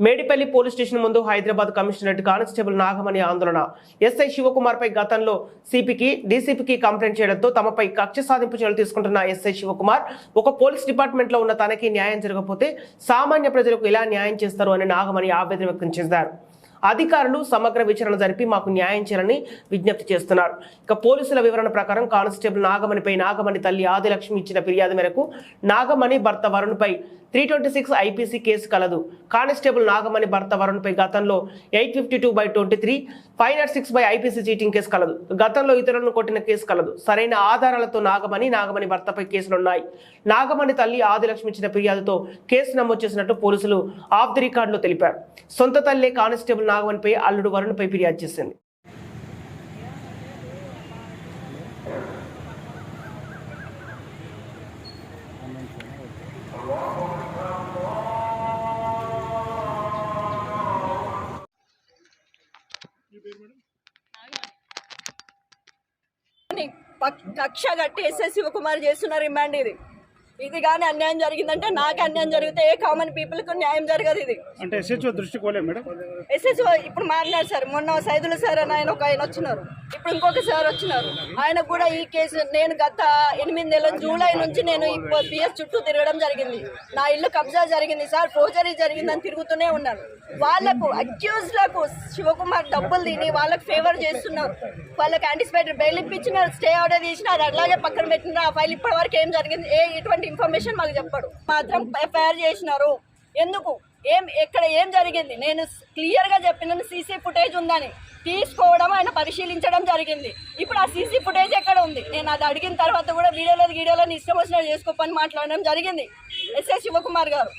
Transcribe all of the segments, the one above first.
Medipalli police station ముందు Hyderabad commissionerate constable Nagamani ఆందోళన. SI Shivakumar పై గతంలో సిపికి డీసీపీకి కంప్లైంట్ చేయడంతో తమపై కక్ష సాధింపు చర్యలు తీసుకుంటున్న ఎస్ఐ శివకుమార్ ఒక పోలీస్ డిపార్ట్మెంట్లో ఉన్న తనకి న్యాయం జరగకపోతే సామాన్య ప్రజలకు ఎలా న్యాయం చేస్తారు అని నాగమణి ఆవేదన వ్యక్తం చేశారు. అధికారులు సమగ్ర విచారణ జరిపి మాకు న్యాయం చేయాలని విజ్ఞప్తి చేస్తున్నారు. ఇక పోలీసుల వివరణ ప్రకారం కానిస్టేబుల్ నాగమణిపై నాగమణి తల్లి ఆదిలక్ష్మి ఇచ్చిన ఫిర్యాదు మేరకు నాగమణి భర్త వరుణ్పై three twenty six IPC case కలదు. కానిస్టేబుల్ నాగమణి భర్త వరుణ్పై గతంలో eight fifty two by twenty three five naught six by IPC cheating case కలదు. గతంలో ఇతరులను కొట్టిన కేసు కలదు. సరైన ఆధారాలతో నాగమణి నాగమణి భర్తపై కేసులున్నాయి. నాగమణి తల్లి ఆదిలక్ష్మి ఇచ్చిన ఫిర్యాదుతో కేసు నమోదు చేసినట్టు పోలీసులు ఆఫ్ ది రికార్డులో తెలిపారు. సొంత తల్లే కానిస్టేబుల్ నాగమణిపై అల్లుడు వరుణ్పై ఫిర్యాదు చేసింది. అని కక్ష కట్టి ఎస్ఎస్ శివకుమార్ చేస్తున్న రిమాండ్ ఇది. ఇది కానీ అన్యాయం జరిగిందంటే నాకు అన్యాయం జరిగితే ఏ కామన్ పీపుల్కు న్యాయం జరగదు ఇది. అంటే ఎస్హెచ్ఓ దృష్టికి పోలేదు మేడం? ఎస్ఎస్ ఇప్పుడు మారినారు సార్. మొన్న సైదుల సార్ అని ఆయన ఒక ఆయన వచ్చినారు. ఇప్పుడు ఇంకొక సార్ వచ్చినారు. ఆయన కూడా ఈ కేసు నేను గత ఎనిమిది నెలల జూలై నుంచి నేను పిఎస్ చుట్టూ తిరగడం జరిగింది. నా ఇల్లు కబ్జా జరిగింది సార్. ఫోర్జరీ జరిగిందని తిరుగుతూనే ఉన్నాను వాళ్ళకు అక్యూజ్లకు శివకుమార్ డబ్బులు తిని వాళ్ళకి ఫేవర్ చేస్తున్నారు. వాళ్ళకి యాంటిసిపేటెడ్ బెయిల్ ఇప్పించిన స్టే ఆర్డర్ చేసిన అది అట్లాగే పక్కన పెట్టిన ఆ ఫైల్ ఇప్పటి వరకు ఏం జరిగింది? ఏ ఇటువంటి ఇన్ఫర్మేషన్ మాకు చెప్పడు. మాత్రం ఎఫ్ఐఆర్ చేసినారు. ఎందుకు? ఏం ఎక్కడ ఏం జరిగింది? నేను క్లియర్గా చెప్పిన సీసీ ఫుటేజ్ ఉందని. తీసుకోవడం ఆయన పరిశీలించడం జరిగింది. ఇప్పుడు ఆ సీసీ ఫుటేజ్ ఎక్కడ ఉంది? నేను అది అడిగిన తర్వాత కూడా వీడియోలో వీడియోలో ఇష్టం వచ్చినట్టు చేసుకోపని మాట్లాడడం జరిగింది. ఎస్ఎస్ శివకుమార్ గారు.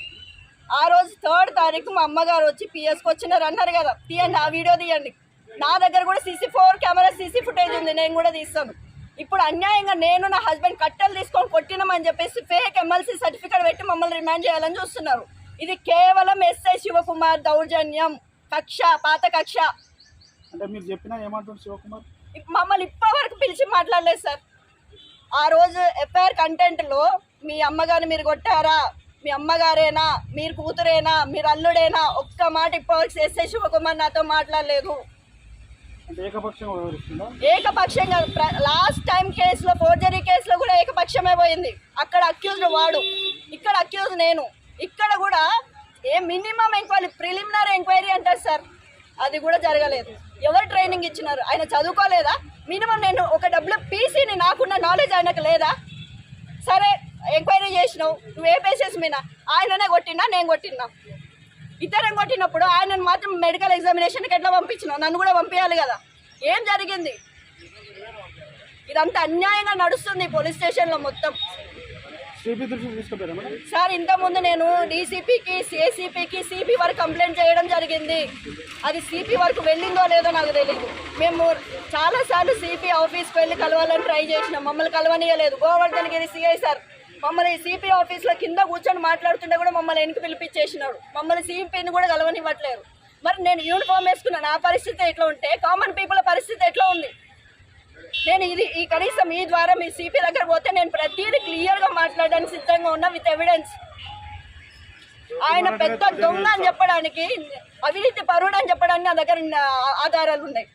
ఆ రోజు థర్డ్ తారీఖు మా అమ్మగారు వచ్చి పిఎస్కి వచ్చినారు అన్నారు కదా. తీయండి ఆ వీడియో తీయండి. నా దగ్గర కూడా CC four camera CC footage ఉంది. నేను కూడా తీస్తాను. ఇప్పుడు అన్యాయంగా నేను నా హస్బెండ్ కట్టెలు తీసుకొని కొట్టినామని చెప్పేసి ఫేక్ ఎమ్మెల్సీ సర్టిఫికేట్ పెట్టి మమ్మల్ని రిమాండ్ చేయాలని చూస్తున్నారు. ఇది కేవలం ఎస్ఐ శివకుమార్ దౌర్జన్యం. కక్ష పాత కక్ష. అంటే మీరు చెప్పినా ఏమంటారు శివకుమార్? మమ్మల్ని ఇప్పటివరకు పిలిచి మాట్లాడలేదు సార్. ఆ రోజు ఎఫ్ఐఆర్ కంటెంట్లో మీ అమ్మగారిని మీరు కొట్టారా? మీ అమ్మగారేనా? మీరు కూతురేనా? మీరు అల్లుడేనా? ఒక్క మాట ఇప్పటివరకు ఎస్ఐ శివకుమార్ నాతో మాట్లాడలేదు. ఏకపక్షంగా లాస్ట్ టైం కేసులో ఫోర్జరీ కేసులో కూడా ఏకపక్షమే పోయింది. అక్కడ అక్యూజ్డ్ వాడు. ఇక్కడ అక్యూజ్ నేను. ఇక్కడ కూడా a minimum enquiry preliminary enquiry అంటారు సార్. అది కూడా జరగలేదు. ఎవరు ట్రైనింగ్ ఇచ్చినారు? ఆయన చదువుకోలేదా? మినిమం నేను ఒక డబ్బులు పీసీని నాకున్న నాలెడ్జ్ ఆయనకు లేదా? సరే ఎంక్వైరీ చేసినావు. నువ్వు ఏ బేసిస్ మీద? ఆయననే కొట్టినా నేను కొట్టినా? ఇతరం కొట్టినప్పుడు ఆయనను మాత్రం మెడికల్ ఎగ్జామినేషన్కి ఎట్లా పంపించినావు? నన్ను కూడా పంపించాలి కదా. ఏం జరిగింది? ఇదంతా అన్యాయంగా నడుస్తుంది పోలీస్ స్టేషన్లో మొత్తం. సార్ ఇంతకుముందు నేను డీసీపీకి సిఏసీపీకి సిపి వరకు కంప్లైంట్ చేయడం జరిగింది. అది సిపి వరకు వెళ్ళిందో లేదో నాకు తెలియదు మేము చాలాసార్లు సిపి ఆఫీస్కి వెళ్ళి కలవాలని ట్రై చేసినాం. మమ్మల్ని కలవనీయలేదు. Govardhan Giri CI sir. మమ్మల్ని సిపి ఆఫీస్లో కింద కూర్చొని మాట్లాడుతుంటే కూడా మమ్మల్ని వెనక్కి పిలిపించేసినాడు మమ్మల్ని సిపిని కూడా కలవనివ్వట్లేరు మరి నేను యూనిఫామ్ వేసుకున్న నా పరిస్థితి ఎట్లా ఉంటే కామన్ పీపుల్ పరిస్థితి ఎట్లా ఉంది? నేను ఇది ఈ కనీసం ఈ ద్వారా మీ సిపి దగ్గర పోతే నేను ప్రతిదీ క్లియర్గా మాట్లాడడానికి సిద్ధంగా ఉన్నా విత్ ఎవిడెన్స్ ఆయన పెద్ద దొంగ అని చెప్పడానికి అవినీతి పరుడు అని చెప్పడానికి నా దగ్గర ఆధారాలు ఉన్నాయి.